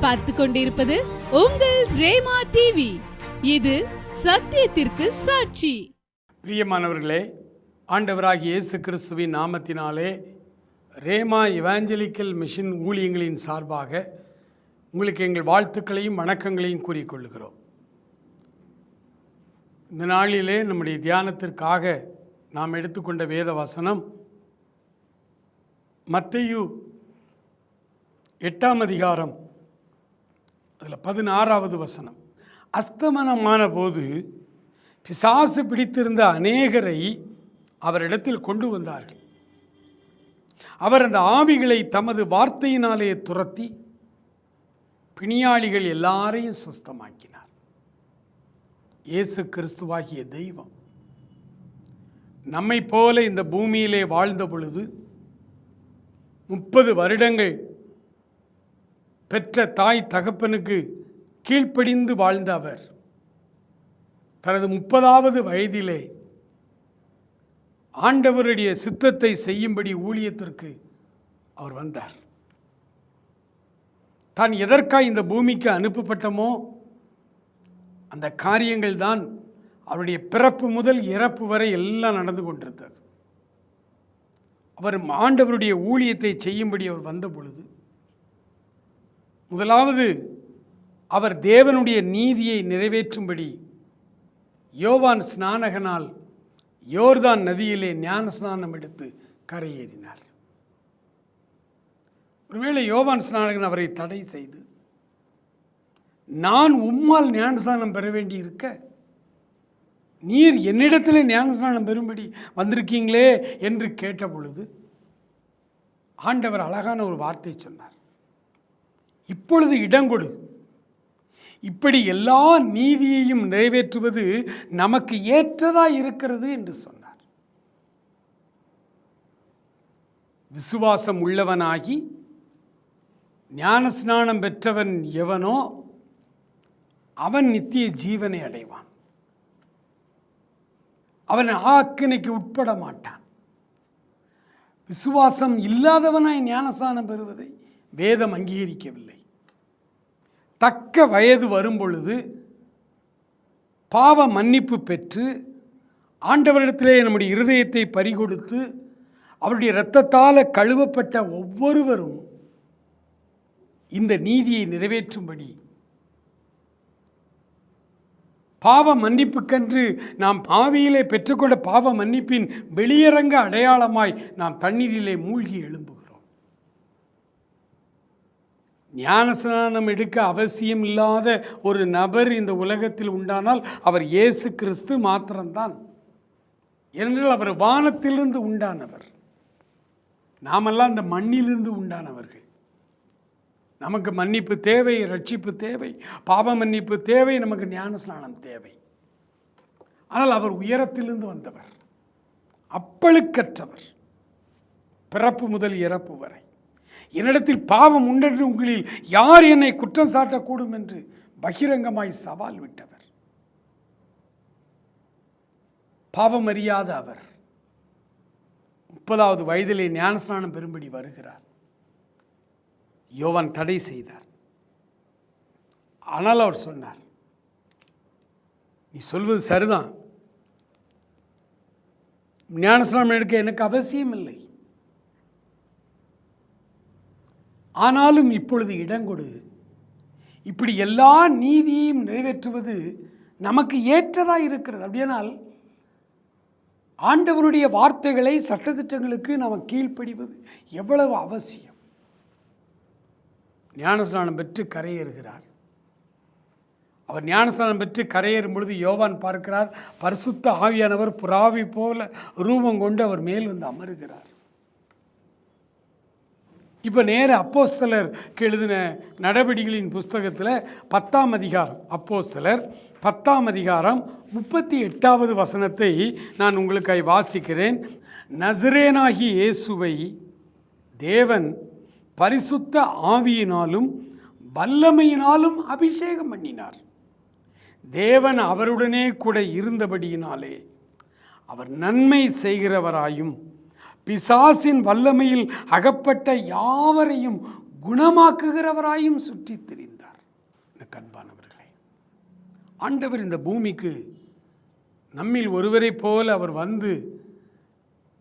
பார்த்து கொண்டிருப்பது உங்கள் ரேமா டிவி இது சத்தியத்திற்கு சாட்சி. பிரியமானவர்களே ஆண்டவராகிய இயேசு கிறிஸ்துவின் நாமத்தினாலே ரேமா இவாஞ்சலிக்கல் மிஷின் ஊழியங்களின் சார்பாக உங்களுக்கு எங்கள் வாழ்த்துக்களையும் வணக்கங்களையும் கூறிக்கொள்கிறோம் இந்த நாளிலே நம்முடைய தியானத்திற்காக நாம் எடுத்துக்கொண்ட வேத வசனம் மத்தையு எட்டாம் அதிகாரம் அதில் பதினாறாவது வசனம். அஸ்தமனமான போது பிசாசு பிடித்திருந்த அநேகரை அவரிடத்தில் கொண்டு வந்தார்கள். அவர் அந்த ஆவிகளை தமது வார்த்தையினாலே துரத்தி பிணியாளிகள் எல்லாரையும் சுஸ்தமாக்கினார். இயேசு கிறிஸ்துவாகிய தெய்வம். நம்மை போல இந்த பூமியிலே வாழ்ந்த பொழுது முப்பது வருடங்கள் பெற்ற தாய் தகப்பனுக்கு கீழ்ப்படிந்து வாழ்ந்த அவர். தனது முப்பதாவது வயதிலே ஆண்டவருடைய சித்தத்தை செய்யும்படி ஊழியத்திற்கு அவர் வந்தார். தான் எதற்காக இந்த பூமிக்கு அனுப்பப்பட்டமோ அந்த காரியங்கள் தான் அவருடைய பிறப்பு முதல் இறப்பு வரை எல்லாம் நடந்து கொண்டிருந்தது. அவர் ஆண்டவருடைய ஊழியத்தை செய்யும்படி அவர் வந்த பொழுது முதலாவது அவர் தேவனுடைய நீதியை நிறைவேற்றும்படி யோவான் ஸ்நானகனால் யோர்தான் நதியிலே ஞான ஸ்நானம் எடுத்து கரையேறினார். ஒருவேளை யோவான் ஸ்நானகன் அவரை தடை செய்து நான் உம்மால் ஞானஸ்நானம் பெற வேண்டி இருக்க நீர் என்னிடத்தில் ஞானஸ்நானம் பெறும்படி வந்திருக்கீங்களே? என்று கேட்ட பொழுது ஆண்டவர் அழகான ஒரு வார்த்தை சொன்னார். இப்பொழுது இடங்கொடு இப்படி எல்லா நீதியையும் நிறைவேற்றுவது நமக்கு ஏற்றதா இருக்கிறது என்று சொன்னார். விசுவாசம் உள்ளவனாகி ஞானஸ்நானம் பெற்றவன் எவனோ அவன் நித்திய ஜீவனை அடைவான். அவன் ஆக்கினைக்கு உட்பட மாட்டான். விசுவாசம் இல்லாதவனாய் ஞானஸ்நானம் பெறுவதை வேதம் அங்கீகரிக்கவில்லை. தக்க வயது வரும்பொழுது பாவ மன்னிப்பு பெற்று ஆண்டவரிடத்திலே நம்முடைய இருதயத்தை பறிகொடுத்து அவருடைய இரத்தத்தால் கழுவப்பட்ட ஒவ்வொருவரும் இந்த நீதியை நிறைவேற்றும்படி பாவ மன்னிப்புக்கென்று நாம் பாவியிலே பெற்றுக்கொண்ட பாவ மன்னிப்பின் வெளியரங்க அடையாளமாய் நாம் தண்ணீரிலே மூழ்கி எழும்புகிறோம். ஞானஸ்நானம் எடுக்க அவசியம் இல்லாத ஒரு நபர் இந்த உலகத்தில் உண்டானால் அவர் இயேசு கிறிஸ்து மாத்திரம்தான். ஏனென்றால் அவர் வானத்திலிருந்து உண்டானவர். நாமெல்லாம் இந்த மண்ணிலிருந்து உண்டானவர்கள். நமக்கு மன்னிப்பு தேவை ரட்சிப்பு தேவை பாவ மன்னிப்பு தேவை நமக்கு ஞானஸ்நானம் தேவை. ஆனால் அவர் உயரத்திலிருந்து வந்தவர். அப்பழுக்கற்றவர். பிறப்பு முதல் இறப்பு வரை. என்னிடத்தில் பாவம் உண்டென்று உங்களில் யார் என்னை குற்றம் சாட்டக்கூடும் என்று பகிரங்கமாய் சவால் விட்டவர். பாவம் அறியாத அவர் முப்பதாவது வயதிலே ஞானஸ்நானம் பெறும்படி வருகிறார். யோவான் தடை செய்தார். ஆனால் அவர் சொன்னார் நீ சொல்வது சரிதான். ஞானஸ்நானம் எடுக்க எனக்கு அவசியம் இல்லை ஆனாலும் இப்பொழுது இடங்கொடு இப்படி எல்லா நீதியையும் நிறைவேற்றுவது நமக்கு ஏற்றதாக இருக்கிறது. அப்படியானால் ஆண்டவருடைய வார்த்தைகளை சட்டத்திட்டங்களுக்கு நாம் கீழ்ப்படிவது எவ்வளவு அவசியம். ஞானஸ்நானம் பெற்று கரையேறுகிறார். அவர் ஞானஸ்நானம் பெற்று கரையேறும் பொழுது யோவான் பார்க்கிறார் பரிசுத்த ஆவியானவர் புறாவி போல ரூபம் கொண்டு அவர் மேல் வந்து அமருகிறார். இப்போ நேர அப்போஸ்தலர் எழுதின நடவடிக்கைகளின் புஸ்தகத்தில் பத்தாம் அதிகாரம். அப்போஸ்தலர் பத்தாம் அதிகாரம் முப்பத்தி எட்டாவது வசனத்தை நான் உங்களுக்காய் வாசிக்கிறேன். நசரேனாகி இயேசுவை தேவன் பரிசுத்த ஆவியினாலும் வல்லமையினாலும் அபிஷேகம் பண்ணினார். தேவன் அவருடனே கூட இருந்தபடியினாலே அவர் நன்மை செய்கிறவராயும் பிசாசின் வல்லமையில் அகப்பட்ட யாவரையும் குணமாக்குகிறவராயும் சுற்றித் திரிந்தார். எனக்கு அன்பானவர்களே ஆண்டவர் இந்த பூமிக்கு நம்மில் ஒருவரைப் போல அவர் வந்து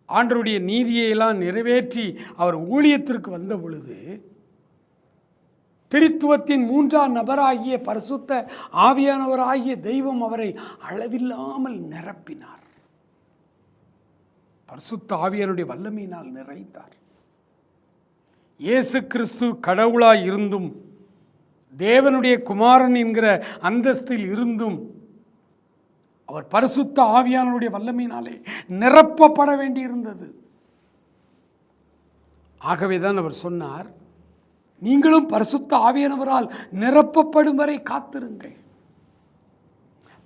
ஆண்டருடைய நீதியையெல்லாம் நிறைவேற்றி அவர் ஊழியத்திற்கு வந்த பொழுது திருத்துவத்தின் மூன்றாம் நபராகிய பரிசுத்த ஆவியானவராகிய தெய்வம் அவரை அளவில்லாமல் நிரப்பினார். பரிசுத்த ஆவியருடைய வல்லமையினால் நிறைந்தார். இயேசு கிறிஸ்து கடவுளாய் இருந்தும் தேவனுடைய குமாரன் என்கிற அந்தஸ்தில் இருந்தும் அவர் பரிசுத்த ஆவியானுடைய வல்லமையினாலே நிரப்பப்பட வேண்டியிருந்தது. ஆகவேதான் அவர் சொன்னார் நீங்களும் பரிசுத்த ஆவியானவரால் நிரப்பப்படும் வரை காத்திருங்கள்.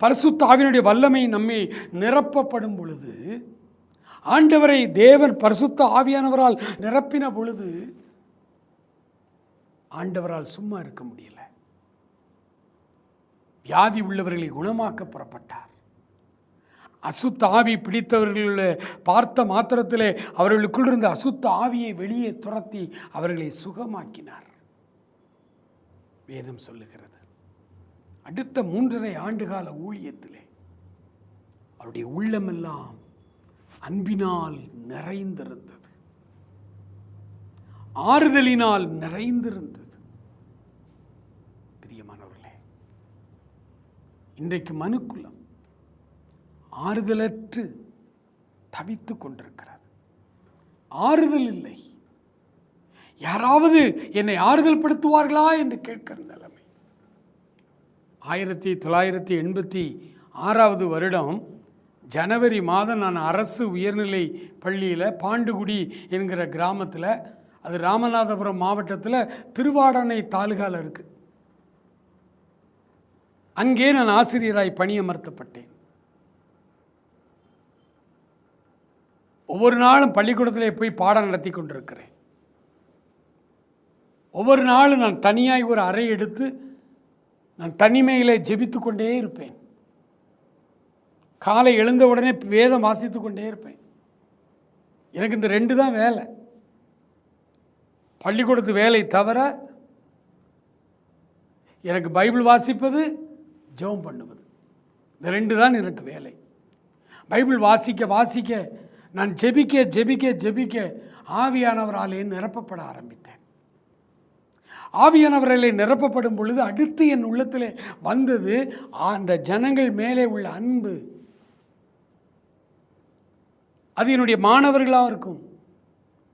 பரிசுத்த ஆவியனுடைய வல்லமை நம்மை நிரப்பப்படும் பொழுது ஆண்டவரை தேவன் பரிசுத்த ஆவியானவரால் நிரப்பின பொழுது ஆண்டவரால் சும்மா இருக்க முடியல. வியாதி உள்ளவர்களை குணமாக்க புறப்பட்டார். அசுத்த ஆவி பிடித்தவர்களை பார்த்த மாத்திரத்திலே அவர்களுக்குள் இருந்த அசுத்த ஆவியை வெளியே துரத்தி அவர்களை சுகமாக்கினார். வேதம் சொல்லுகிறது. அடுத்த மூன்றரை ஆண்டுகால ஊழியத்திலே அவருடைய உள்ளமெல்லாம் அன்பினால் நிறைந்திருந்தது. ஆறுதலினால் நிறைந்திருந்தது. பிரியமானவர்களே இன்றைக்கு மனுக்குலம் ஆறுதலற்று தவித்து கொண்டிருக்கிறது. ஆறுதல் இல்லை. யாராவது என்னை ஆறுதல் படுத்துவார்களா என்று கேட்கிற நிலைமை. ஆயிரத்தி தொள்ளாயிரத்தி எண்பத்தி ஆறாவது வருடம் ஜனவரி மாதம் நான் அரசு உயர்நிலை பள்ளியில் பாண்டுகுடி என்கிற கிராமத்தில் அது ராமநாதபுரம் மாவட்டத்தில் திருவாடனை தாலுகாவில் இருக்குது அங்கே நான் ஆசிரியராய் பணியமர்த்தப்பட்டேன். ஒவ்வொரு நாளும் பள்ளிக்கூடத்திலே போய் பாடம் நடத்தி கொண்டிருக்கிறேன். ஒவ்வொரு நாளும் நான் தனியாய் ஒரு அறை எடுத்து நான் தனிமையில் ஜெபித்து கொண்டே இருப்பேன். காலை எழுந்த உடனே வேதம் வாசித்து கொண்டே இருப்பேன். எனக்கு இந்த ரெண்டு தான் வேலை. பள்ளிக்கூடத்து வேலை தவிர எனக்கு பைபிள் வாசிப்பது ஜெபம் பண்ணுவது. இந்த ரெண்டு தான் எனக்கு வேலை. பைபிள் வாசிக்க வாசிக்க நான் ஜெபிக்க ஜெபிக்க ஜெபிக்க ஆவியானவராலே நிரப்பப்பட ஆரம்பித்தேன். ஆவியானவராலே நிரப்பப்படும் பொழுது அடுத்து என் உள்ளத்தில் வந்தது அந்த ஜனங்கள் மேலே உள்ள அன்பு அது என்னுடைய மாணவர்களாக இருக்கும்.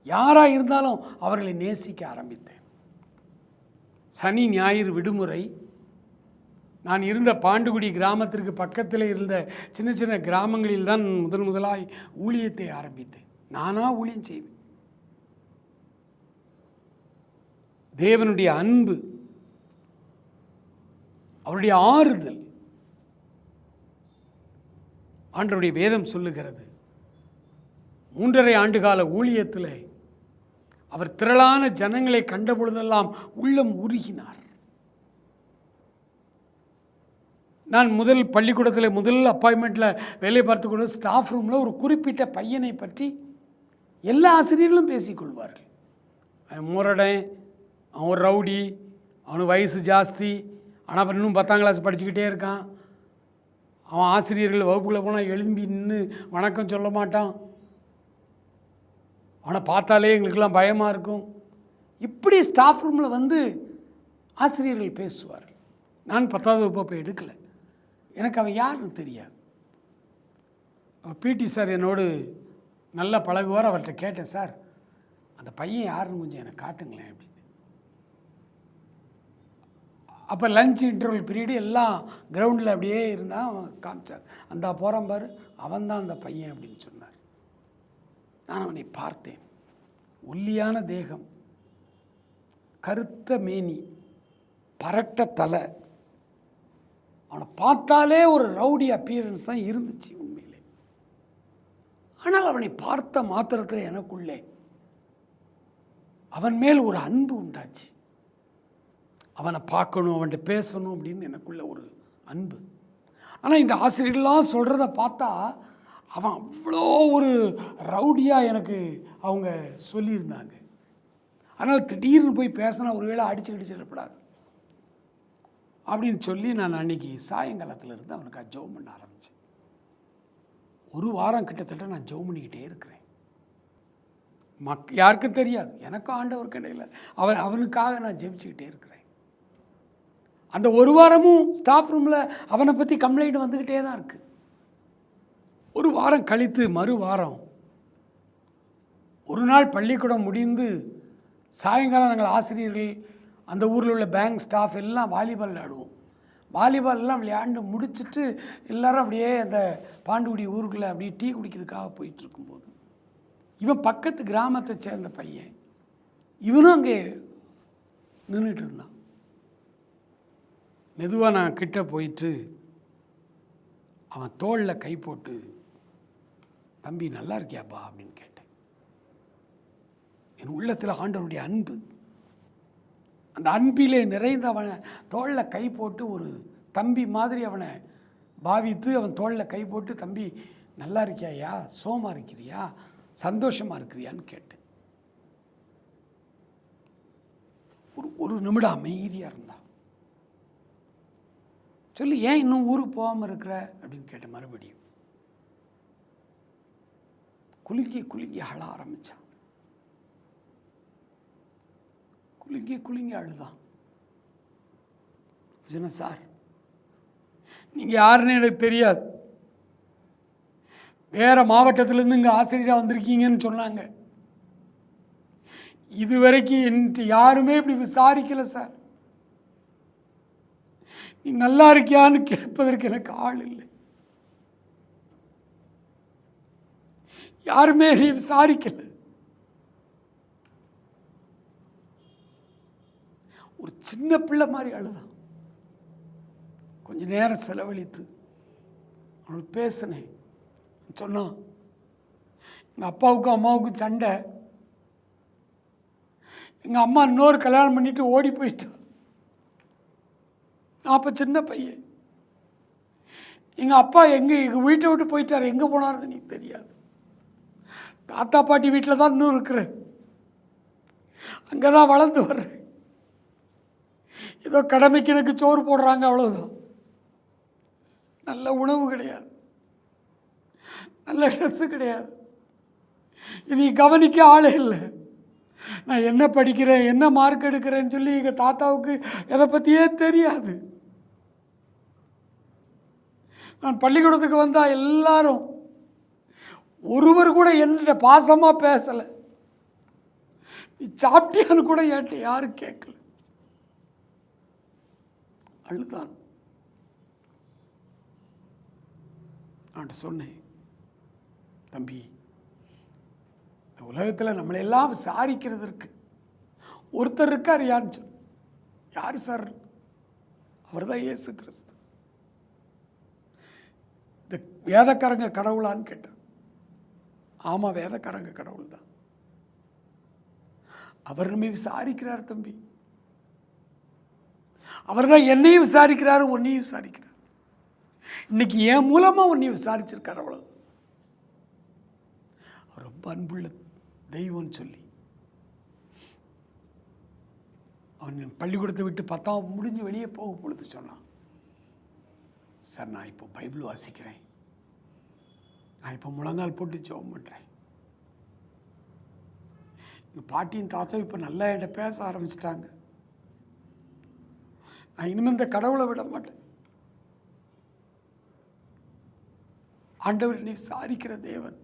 யாராக இருந்தாலும் அவர்களை நேசிக்க ஆரம்பித்தேன். சனி ஞாயிறு விடுமுறை. நான் இருந்த பாண்டுகுடி கிராமத்திற்கு பக்கத்தில் இருந்த சின்ன சின்ன கிராமங்களில் தான் முதன் முதலாய் ஊழியத்தை ஆரம்பித்தேன். நானாக ஊழியம் செய்வேன். தேவனுடைய அன்பு அவருடைய ஆறுதல் ஆண்டருடைய வேதம் சொல்லுகிறது. மூன்றரை ஆண்டுகால ஊழியத்தில் அவர் திரளான ஜனங்களை கண்ட பொழுதெல்லாம் உள்ளம் உருகினார். நான் முதல் பள்ளிக்கூடத்தில் முதல் அப்பாயின்மெண்ட்டில் வேலை பார்த்து கொண்டு ஸ்டாஃப் ரூமில் ஒரு குறிப்பிட்ட பையனை பற்றி எல்லா ஆசிரியர்களும் பேசிக்கொள்வார்கள் அவன் முரடன் அவன் ஒரு ரவுடி அவனுக்கு வயசு ஜாஸ்தி ஆனால் அப்புறம் இன்னும் பத்தாம் கிளாஸ் படிச்சுக்கிட்டே இருக்கான். அவன் ஆசிரியர்கள் வகுப்புகளை போனால் எழும்பி நின்று வணக்கம் சொல்ல மாட்டான். அவனை பார்த்தாலே எங்களுக்கெல்லாம் பயமாக இருக்கும். இப்படி ஸ்டாஃப் ரூமில் வந்து ஆசிரியர்கள் பேசுவார். நான் பத்தாவது வகுப்பு போய் எடுக்கலை. எனக்கு அவன் யாருன்னு தெரியாது. பிடி சார் என்னோடு நல்லா பழகுவார் அவர்கிட்ட கேட்டேன் சார் அந்த பையன் யாருன்னு கொஞ்சம் எனக்கு காட்டுங்களேன் அப்படின்னு. அப்போ லஞ்ச் இன்டர்வல் பீரியடு எல்லாம் கிரவுண்டில் அப்படியே இருந்தால் அவன் காமிச்சார். அந்த போகிறான் பாரு அவன் தான் அந்த பையன் அப்படின்னு சொன்னான் நான் அவனை பார்த்தேன். ஒல்லியான தேகம் கருத்த மேனி பரட்ட தலை. அவனை பார்த்தாலே ஒரு ரவுடி அப்பியரன்ஸ் தான் இருந்துச்சு உண்மையிலே. ஆனால் அவனை பார்த்த மாத்திரத்தில் எனக்குள்ளே அவன் மேல் ஒரு அன்பு உண்டாச்சு. அவனை பார்க்கணும் அவன்கிட்ட பேசணும் அப்படின்னு எனக்குள்ள ஒரு அன்பு. ஆனால் இந்த ஆசிரியர்கள்லாம் சொல்கிறத பார்த்தா அவன் அவ்வளோ ஒரு ரவுடியாக எனக்கு அவங்க சொல்லியிருந்தாங்க. அதனால் திடீர்னு போய் பேசினா ஒருவேளை அடிச்சு அடிச்சிடப்படாது அப்படின்னு சொல்லி நான் அன்னைக்கு சாயங்காலத்தில் இருந்து அவனுக்கு ஜெபம் பண்ண ஆரம்பித்தேன் ஒரு வாரம் கிட்டத்தட்ட நான் ஜெபம் பண்ணிக்கிட்டே இருக்கிறேன். மக் யாருக்கும் தெரியாது. எனக்கும் ஆண்டவர் கிடையில அவன் அவனுக்காக நான் ஜெபிச்சுக்கிட்டே இருக்கிறேன். அந்த ஒரு வாரமும் ஸ்டாஃப் ரூமில் அவனை பற்றி கம்ப்ளைண்ட் வந்துக்கிட்டே தான் இருக்குது ஒரு வாரம் கழித்து மறு வாரம். ஒரு நாள் பள்ளிக்கூடம் முடிந்து சாயங்காலம் நாங்கள் ஆசிரியர்கள் அந்த ஊரில் உள்ள பேங்க் ஸ்டாஃப் எல்லாம் வாலிபால் விளையாடுவோம். வாலிபால் எல்லாம் விளையாண்டு முடிச்சுட்டு எல்லாரும் அப்படியே அந்த பாண்டுகுடி ஊருக்குள்ளே அப்படியே டீ குடிக்கிறதுக்காக போயிட்டு இருக்கும்போது இவன் பக்கத்து கிராமத்தை சேர்ந்த பையன் இவனும் அங்கே நின்றுட்டு இருந்தான். மெதுவாக நான் கிட்ட போயிட்டு அவன் தோளில் கை போட்டு தம்பி நல்லா இருக்கியாப்பா அப்படின்னு கேட்டேன். என் உள்ளத்தில் ஆண்டவருடைய அன்பு. அந்த அன்பிலே நிறைந்த அவனை தோளில் கை போட்டு ஒரு தம்பி மாதிரி அவனை பாவித்து அவன் தோளில் கை போட்டு தம்பி நல்லா இருக்கியாயா சோமா இருக்கிறியா? சந்தோஷமாக இருக்கிறியான்னு கேட்டேன். ஒரு ஒரு நிமிடம் அமைதியாக இருந்தான் சொல்லி ஏன் இன்னும் ஊருக்கு போகாமல் இருக்கிற? அப்படின்னு கேட்டேன் மறுபடியும். குலுங்கி குலுங்கி அழ ஆரம்பித்தான் குலுங்கி குலுங்கி அழுதான் சார் நீங்கள் யாருன்னு எனக்கு தெரியாது. வேறு மாவட்டத்திலேருந்து இங்கே ஆசிரியராக வந்திருக்கீங்கன்னு சொன்னாங்க. இது வரைக்கும் என்கிட்ட யாருமே இப்படி விசாரிக்கலை சார். நீ நல்லா இருக்கியான்னு கேட்பதற்கு எனக்கு ஆள் இல்லை. யாருமே நீ விசாரிக்கல. ஒரு சின்ன பிள்ளை மாதிரி அழுதான். கொஞ்ச நேரம் செலவழித்து அவனுக்கு பேசினேன். சொன்னான் எங்கள் அப்பாவுக்கும் அம்மாவுக்கும் சண்டை. எங்கள் அம்மா இன்னொரு கல்யாணம் பண்ணிட்டு ஓடி போயிட்டான் நான் அப்போ சின்ன பையன். எங்கள் அப்பா எங்கே எங்கள் வீட்டை விட்டு போயிட்டார். எங்கே போனாருன்னு எனக்கு தெரியாது. தாத்தா பாட்டி வீட்டில் தான் இன்னும் இருக்கிறேன். அங்கே தான் வளர்ந்து வர்றேன். ஏதோ கடமைக்கு எனக்கு சோறு போடுறாங்க அவ்வளோதான் நல்ல உணவு கிடையாது. நல்ல ட்ரெஸ்ஸு கிடையாது. இனி கவனிக்க ஆளே இல்லை. நான் என்ன படிக்கிறேன் என்ன மார்க் எடுக்கிறேன்னு சொல்லி எங்கள் தாத்தாவுக்கு எதை பற்றியே தெரியாது. நான் பள்ளிக்கூடத்துக்கு வந்தால் எல்லாரும் ஒருவர் கூட என்கிட்ட பாசமாக பேசலை. நீ சாப்பிட்டியான்னு கூட என்கிட்ட யாரும் கேட்கல. அழுதான். நான் சொன்னேன் தம்பி இந்த உலகத்தில் நம்மளை எல்லாம் விசாரிக்கிறதற்கு ஒருத்தர் இருக்கார் யான்னு சொன்ன யார் சார்? அவர் தான் இயேசு கிறிஸ்து. இந்த வேதக்காரங்க கடவுளான்னு கேட்டார் ஆமாம் வேதக்காரங்க கடவுள் தான். அவர் நம்மை விசாரிக்கிறார் தம்பி. அவர் தான் என்னையும் விசாரிக்கிறாரு உன்னையும் விசாரிக்கிறார். இன்னைக்கு என் மூலமாக உன்னையும் விசாரிச்சிருக்கார் அவ்வளோ ரொம்ப அன்புள்ள தெய்வம்னு சொல்லி. அவன் பள்ளிக்கூடத்தை விட்டு பத்தாம் முடிஞ்சு வெளியே போகும் பொழுது சொன்னான் சார் நான் இப்போ பைபிள் வாசிக்கிறேன். நான் இப்போ முழங்கால் போட்டு ஜோம் பண்ணுறேன் எங்கள் பாட்டியும் தாத்தா இப்போ நல்லா என்கிட்ட பேச ஆரம்பிச்சிட்டாங்க. நான் இனிமேல் இந்த கடவுளை விட மாட்டேன். ஆண்டவர் நீ சாரிக்கிற தேவன்.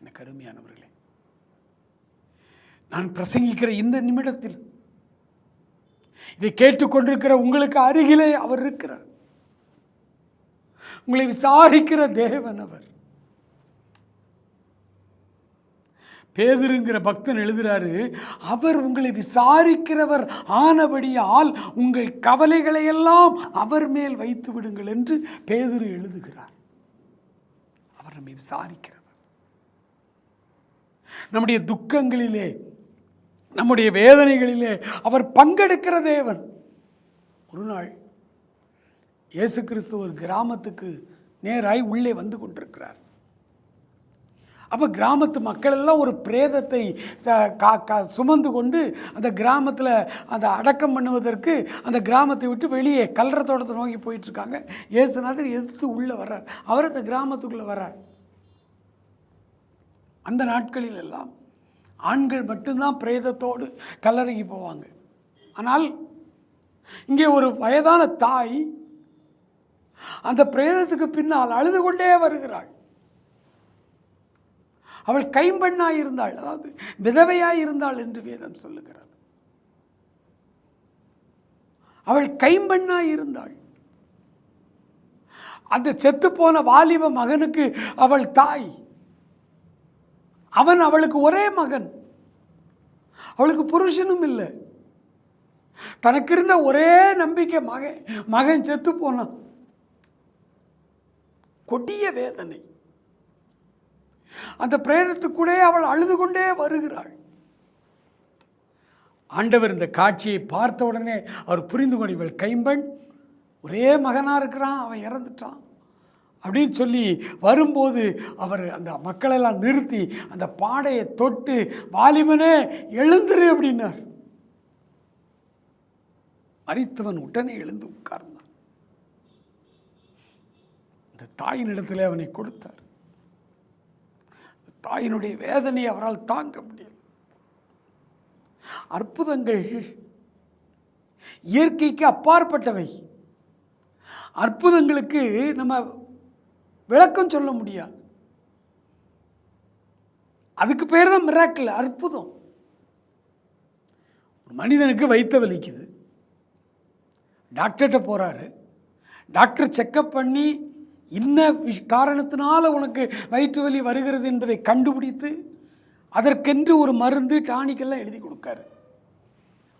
எனக்கு அருமையானவர்களே நான் பிரசங்கிக்கிற இந்த நிமிடத்தில் இதை கேட்டுக்கொண்டிருக்கிற உங்களுக்கு அருகிலே அவர் இருக்கிறார். உங்களை விசாரிக்கிற தேவன் அவர். பேதுருங்கிற பக்தன் எழுதுறாரு அவர் உங்களை விசாரிக்கிறவர் ஆனபடியால் உங்கள் கவலைகளை எல்லாம் அவர் மேல் வைத்து விடுங்கள் என்று பேதுரு எழுதுகிறார். அவர் நம்மை விசாரிக்கிறவர். நம்முடைய துக்கங்களிலே நம்முடைய வேதனைகளிலே அவர் பங்கெடுக்கிற தேவன். ஒரு நாள் இயேசு கிறிஸ்து ஒரு கிராமத்துக்கு நேராய் உள்ளே வந்து கொண்டிருக்கிறார். அப்போ கிராமத்து மக்கள் எல்லாம் ஒரு பிரேதத்தை கா- சுமந்து கொண்டு அந்த கிராமத்தில் அந்த அடக்கம் பண்ணுவதற்கு அந்த கிராமத்தை விட்டு வெளியே கல்லற தோட்டத்தை நோக்கி போயிட்டுருக்காங்க. இயேசுநாதர் எதிர்த்து உள்ளே வர்றார். அவர் அந்த கிராமத்துக்குள்ளே வர்றார். அந்த நாட்களில் எல்லாம் ஆண்கள் மட்டும்தான் பிரேதத்தோடு கல்லறைக்கு போவாங்க. ஆனால் இங்கே ஒரு வயதான தாய் அந்த பிரேதத்துக்கு பின்னால் அழுது கொண்டே வருகிறாள். அவள் கைம்பெண்ணாய் இருந்தாள் அதாவது விதவையாய் இருந்தாள் என்று வேதம் சொல்லுகிறது. அவள் கைம்பெண்ணாய் இருந்தாள். அந்த செத்துப்போன வாலிப மகனுக்கு அவள் தாய். அவன் அவளுக்கு ஒரே மகன். அவளுக்கு புருஷனும் இல்லை. தனக்கு இருந்த ஒரே நம்பிக்கை மகன் மகன் செத்து போனான். கொடிய வேதனை. அந்த பிரேதத்துக்குள்ளே அவள் அழுது கொண்டே வருகிறாள். ஆண்டவர் இந்த காட்சியை பார்த்த உடனே அவர் புரிந்து கொண்டு இவள் கைம்பெண் ஒரே மகனாக இருக்கிறான் அவன் இறந்துட்டான் அப்படின்னு சொல்லி வரும்போது அவர் அந்த மக்களெல்லாம் நிறுத்தி அந்த பாடையை தொட்டு வாலிபனே எழுந்துரு அப்படின்னார். மறித்தவன் உடனே எழுந்து உட்கார்ந்தான். இந்த தாயினிடத்தில் அவனை கொடுத்தார். தாயினுடைய வேதனையை அவரால் தாங்க முடியல. அற்புதங்கள் இயற்கைக்கு அப்பாற்பட்டவை. அற்புதங்களுக்கு நம்ம விளக்கம் சொல்ல முடியாது. அதுக்கு பேர் தான் மிராக்கில் அற்புதம். ஒரு மனிதனுக்கு வைத்த வலிக்குது. டாக்டர்கிட்ட போகிறாரு டாக்டர் செக்கப் பண்ணி இன்ன காரணத்தினால் காரணத்தினால உனக்கு வயிற்று வலி வருகிறது என்பதை கண்டுபிடித்து அதற்கென்று ஒரு மருந்து டானிக்கெல்லாம் எழுதி கொடுக்காரு.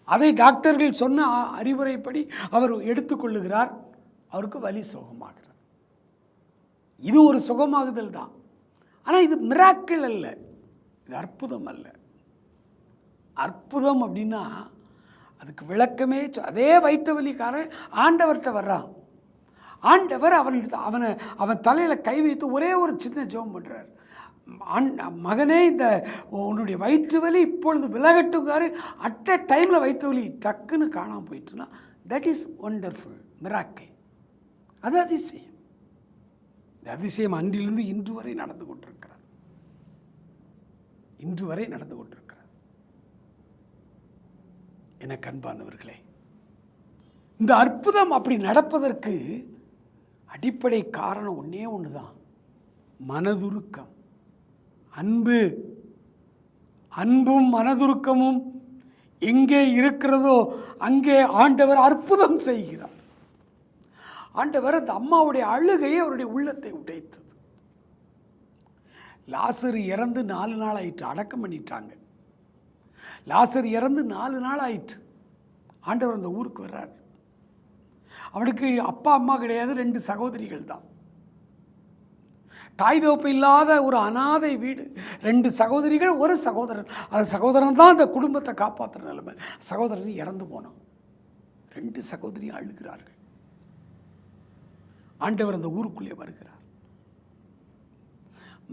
அதை டாக்டர்கள் சொன்ன அறிவுரைப்படி அவர் எடுத்துக்கொள்ளுகிறார் அவருக்கு வலி சுகமாகிறது. இது ஒரு சுகமாகுதல் தான். ஆனால் இது மிராக்கள் அல்ல. இது அற்புதம் அல்ல. அற்புதம் அப்படின்னா அதுக்கு விளக்கமே அதே வைத்த வலிக்காரன் ஆண்டவர்கிட்ட வர்றான். ஆண்டவர் அவன் அவனை அவன் தலையில் கை வைத்து ஒரே ஒரு சின்ன ஜெபம் பண்ணுறார் ஆண் மகனே இந்த உன்னுடைய வயிற்று வலி இப்பொழுது விலகட்டுங்காரு அட் அ டைமில் வயிற்று வலி டக்குன்னு காணாமல் போயிட்டுனா தட் இஸ் ஒண்டர்ஃபுல் மிராக்கிள் அது அதிசயம். இந்த அதிசயம் அன்றிலிருந்து இன்று வரை நடந்து கொண்டிருக்கிறது. இன்று வரை நடந்து கொண்டிருக்கிறது. எனக்கு கண்பானவர்களே இந்த அற்புதம் அப்படி நடப்பதற்கு அடிப்படை காரணம் ஒன்றே ஒன்று தான் மனதுருக்கம். அன்பு. அன்பும் மனதுருக்கமும் எங்கே இருக்கிறதோ அங்கே ஆண்டவர் அற்புதம் செய்கிறார். ஆண்டவர் அந்த அம்மாவுடைய அழுகையை அவருடைய உள்ளத்தை உடைத்தது. லாசர் இறந்து நாலு நாள் ஆயிற்று அடக்கம் பண்ணிட்டாங்க. லாசர் இறந்து நாலு நாள் ஆயிற்று. ஆண்டவர் அந்த ஊருக்கு வர்றார். அவளுக்கு அப்பா அம்மா கிடையாது ரெண்டு சகோதரிகள் தான். தாய் தோப்பு இல்லாத ஒரு அனாதை வீடு. ரெண்டு சகோதரிகள் ஒரு சகோதரன். அந்த சகோதரன் தான் அந்த குடும்பத்தை காப்பாற்றுற நிலைமை. சகோதரன் இறந்து போனான். ரெண்டு சகோதரியும் அழுகிறார்கள். ஆண்டவர் அந்த ஊருக்குள்ளே வருகிறார்.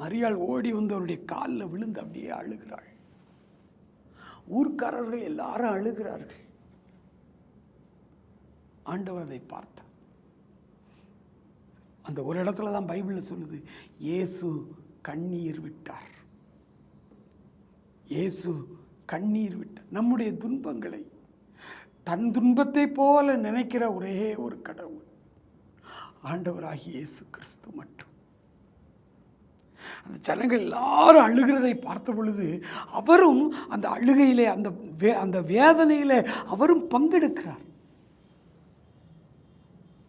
மரியாள் ஓடி வந்து அவருடைய காலில் விழுந்து அப்படியே அழுகிறாள். ஊர்க்காரர்கள் எல்லாரும் அழுகிறார்கள். ஆண்டவர் அதை பார்த்தார். அந்த ஒரு இடத்துல தான் பைபிளில் சொல்லுது இயேசு கண்ணீர் விட்டார். இயேசு கண்ணீர் விட்டார். நம்முடைய துன்பங்களை தன் துன்பத்தை போல நினைக்கிற ஒரே ஒரு கடவுள் ஆண்டவராகி இயேசு கிறிஸ்து மட்டும். அந்த ஜனங்கள் எல்லாரும் அழுகிறதை பார்த்த பொழுது அவரும் அந்த அழுகையிலே அந்த வே அந்த வேதனையில் அவரும் பங்கெடுக்கிறார்.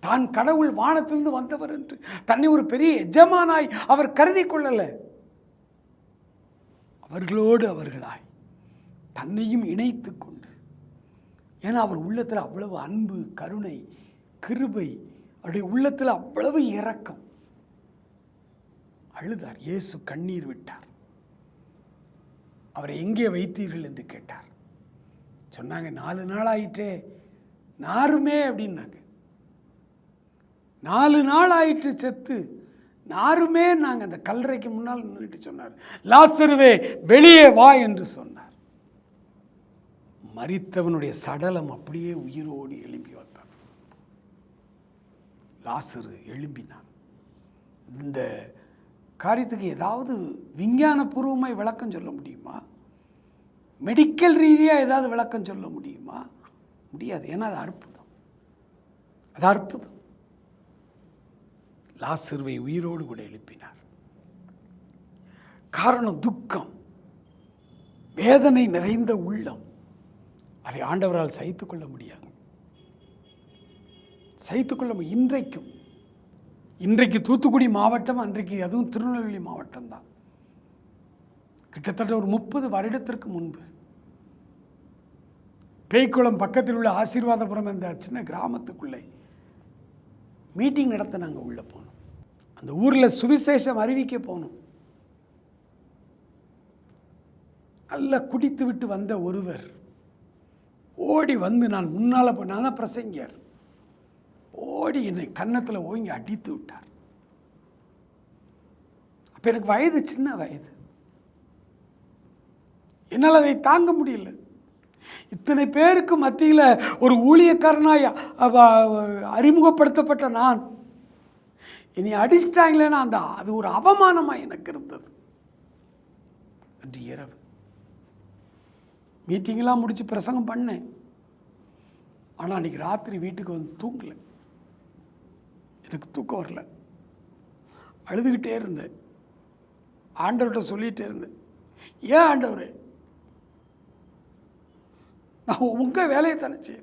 தான் கடவுள் வானத்திலிருந்து வந்தவர் என்று. தன்னை ஒரு பெரிய எஜமானாய் அவர் கருதி கொள்ளலை. அவர்களோடு அவர்களாய் தன்னையும் இணைத்து கொண்டு. ஏன்னா அவர் உள்ளத்தில் அவ்வளவு அன்பு கருணை கிருபை அவருடைய உள்ளத்தில் அவ்வளவு இரக்கம். அழுதார். இயேசு கண்ணீர் விட்டார். அவரை எங்கே வைத்தீர்கள் என்று கேட்டார். சொன்னாங்க நாலு நாள் ஆயிற்றே நாருமே அப்படின்னாங்க. நாலு நாள் ஆயிற்று செத்து யாருமே நாங்கள் அந்த கல்லறைக்கு முன்னால் நின்றுட்டு சொன்னார். லாசருவே வெளியே வா என்று சொன்னார். மரித்தவனுடைய சடலம் அப்படியே உயிரோடு எழும்பி வந்தது. லாசரு எழும்பினான் இந்த காரியத்துக்கு ஏதாவது விஞ்ஞானபூர்வமாய் விளக்கம் சொல்ல முடியுமா? மெடிக்கல் ரீதியாக ஏதாவது விளக்கம் சொல்ல முடியுமா? முடியாது. ஏன்னா அது அற்புதம். அது அற்புதம். லாசருவை உயிரோடு கூட எழுப்பினார். காரணம் துக்கம். வேதனை நிறைந்த உள்ளம். அதை ஆண்டவரால் சகித்துக் கொள்ள முடியாது. சகித்துக் கொள்ள இன்றைக்கும். இன்றைக்கு தூத்துக்குடி மாவட்டம் அன்றைக்கு அதுவும் திருநெல்வேலி மாவட்டம் தான். கிட்டத்தட்ட ஒரு முப்பது வருடத்திற்கு முன்பு. பேய்க்குளம் பக்கத்தில் உள்ள ஆசீர்வாதபுரம் என்ற சின்ன கிராமத்துக்குள்ளே மீட்டிங் நடத்த நாங்கள் உள்ளே போனோம் அந்த ஊரில் சுவிசேஷம் அறிவிக்க போகணும். நல்லா குடித்து விட்டு வந்த ஒருவர் ஓடி வந்து நான் முன்னால் போ நான் தான் பிரசங்கர் ஓடி என்னை கன்னத்தில் ஓங்கி அடித்து விட்டார். அப்போ எனக்கு வயது சின்ன வயது. என்னால் அதை தாங்க முடியல. இத்தனை பேருக்கு மத்தியில் ஒரு ஊழியக்காரனாய் அவ- அறிமுகப்படுத்தப்பட்ட நான் என்னை அடிச்சிட்டாங்களேன்னா அந்த அது ஒரு அவமானமாக எனக்கு இருந்தது. அன்று இரவு மீட்டிங்கெல்லாம் முடித்து பிரசங்கம் பண்ணேன். ஆனால் அன்றைக்கி ராத்திரி வீட்டுக்கு வந்து தூங்கலை. எனக்கு தூக்கம் வரல. அழுதுகிட்டே இருந்தேன். ஆண்டவர்கிட்ட சொல்லிகிட்டே இருந்தேன். ஏன் ஆண்டவர்? நான் உங்கள் வேலையை தானே செய்ய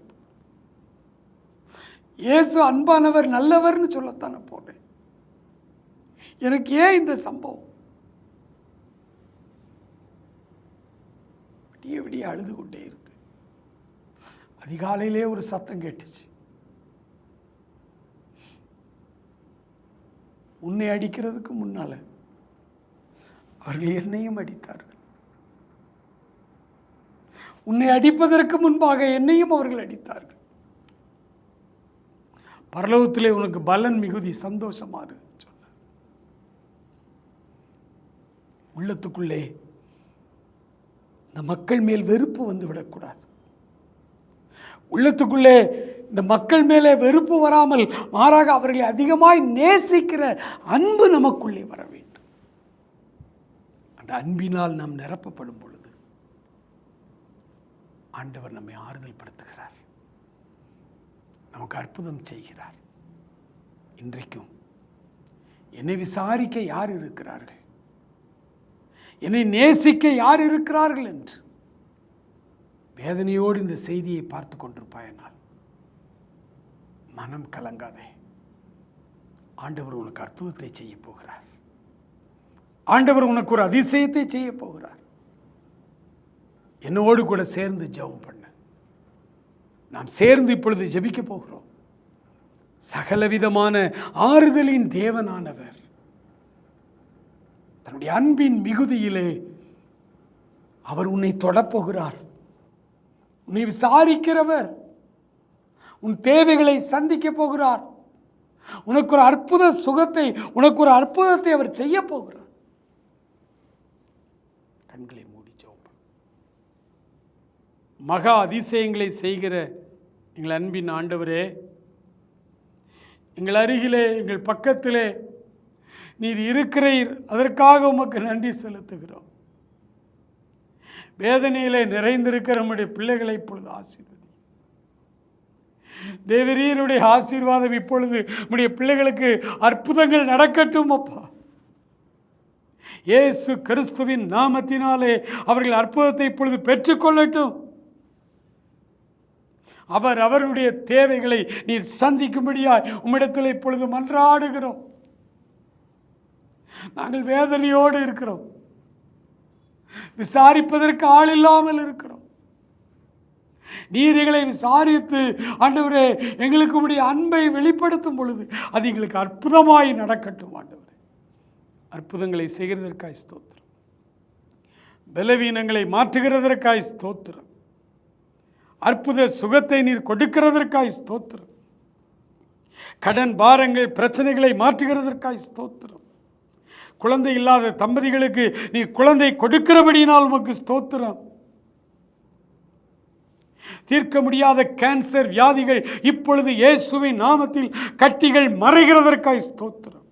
இயேசு அன்பானவர் நல்லவர்னு சொல்லத்தானே போனேன். எனக்கு ஏன் இந்த சம்பவம்? விடிய விடிய அழுது கொண்டே இருந்து அதிகாலையிலே ஒரு சத்தம் கேட்டுச்சு. உன்னை அடிக்கிறதுக்கு முன்னால அவர்கள் என்னையும் அடித்தார்கள். உன்னை அடிப்பதற்கு முன்பாக என்னையும் அவர்கள் அடித்தார்கள். பரலோகத்திலே உனக்கு பலன் மிகுதி சந்தோஷமாறு சொன்ன உள்ளத்துக்குள்ளே இந்த மக்கள் மேல் வெறுப்பு வந்து விடக்கூடாது. உள்ளத்துக்குள்ளே இந்த மக்கள் மேலே வெறுப்பு வராமல் மாறாக அவர்களை அதிகமாய் நேசிக்கிற அன்பு நமக்குள்ளே வர வேண்டும். அந்த அன்பினால் நாம் நிரப்பப்படும் பொழுது ஆண்டவர் நம்மை ஆறுதல் படுத்துகிறார். நமக்கு அற்புதம் செய்கிறார். இன்றைக்கும் என்னை விசாரிக்க யார் இருக்கிறார்கள்? என்னை நேசிக்க யார் இருக்கிறார்கள் என்று வேதனையோடு இந்த செய்தியை பார்த்து கொண்டிருப்பாயனால் மனம் கலங்காதே. ஆண்டவர் உனக்கு அற்புதத்தை செய்ய போகிறார். ஆண்டவர் உனக்கு ஒரு அதிசயத்தை செய்ய போகிறார். என்னோடு கூட சேர்ந்து ஜெபம் பண்ண. நாம் சேர்ந்து இப்பொழுது ஜபிக்க போகிறோம். சகலவிதமான ஆறுதலின் தேவனானவர் தன்னுடைய அன்பின் மிகுதியிலே அவர் உன்னை தொடப்போகிறார். உன்னை விசாரிக்கிறவர் உன் தேவைகளை சந்திக்க போகிறார். உனக்கு ஒரு அற்புத சுகத்தை உனக்கு ஒரு அற்புதத்தை அவர் செய்ய போகிறார். கண்களை மூடி மகா அதிசயங்களை செய்கிற எங்கள் அன்பின் ஆண்டவரே எங்கள் அருகிலே எங்கள் பக்கத்திலே நீர் இருக்கிறீர். அதற்காக உமக்கு நன்றி செலுத்துகிறோம். வேதனையிலே நிறைந்திருக்கிற நம்முடைய பிள்ளைகளை இப்பொழுது ஆசீர்வதி. தேவரீருடைய ஆசீர்வாதம் இப்பொழுது நம்முடைய பிள்ளைகளுக்கு அற்புதங்கள் நடக்கட்டும் அப்பா. இயேசு கிறிஸ்துவின் நாமத்தினாலே அவர்கள் அற்புதத்தை இப்பொழுது பெற்றுக்கொள்ளட்டும் அவர் அவருடைய தேவைகளை நீர் சந்திக்கும்படியாய் உம்மிடத்தில் இப்பொழுது மன்றாடுகிறோம். நாங்கள் வேதனையோடு இருக்கிறோம். விசாரிப்பதற்கு ஆள் இல்லாமல் இருக்கிறோம். நீர் எங்களை விசாரித்து ஆண்டவரே எங்களுக்கு உடைய அன்பை வெளிப்படுத்தும் பொழுது அது எங்களுக்கு அற்புதமாய் நடக்கட்டும் ஆண்டவரே. அற்புதங்களை செய்கிறதற்காய் ஸ்தோத்திரம். பலவீனங்களை மாற்றுகிறதற்காய் ஸ்தோத்திரம். அற்புத சுகத்தை நீர் கொடுக்கிறதற்காய் ஸ்தோத்திரம். கடன் பாரங்கள் பிரச்சனைகளை மாற்றுகிறதற்காய் ஸ்தோத்திரம். குழந்தை இல்லாத தம்பதிகளுக்கு நீ குழந்தை கொடுக்கிறபடியினால் உமக்கு ஸ்தோத்திரம். தீர்க்க முடியாத கேன்சர் வியாதிகள் இப்பொழுது இயேசுவின் நாமத்தில் கட்டிகள் மறைகிறதற்காய் ஸ்தோத்திரம்.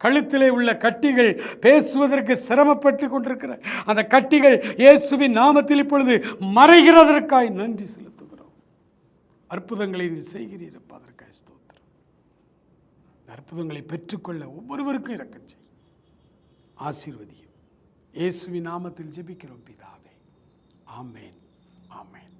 கழுத்திலே உள்ள கட்டிகள் பேசுவதற்கு சிரமப்பட்டு கொண்டிருக்கிற அந்த கட்டிகள் இயேசுவின் நாமத்தில் இப்பொழுது மறைகிறதற்காய் நன்றி செலுத்துகிறோம். அற்புதங்களை நீ செய்கிறீர் அற்புதங்களை பெற்றுக்கொள்ள ஒவ்வொருவருக்கும் இறக்க செய்யும் ஆசீர்வதியும். இயேசுவி நாமத்தில் ஜெபிக்கிறோம் பிதாவே. ஆமேன். ஆமேன்.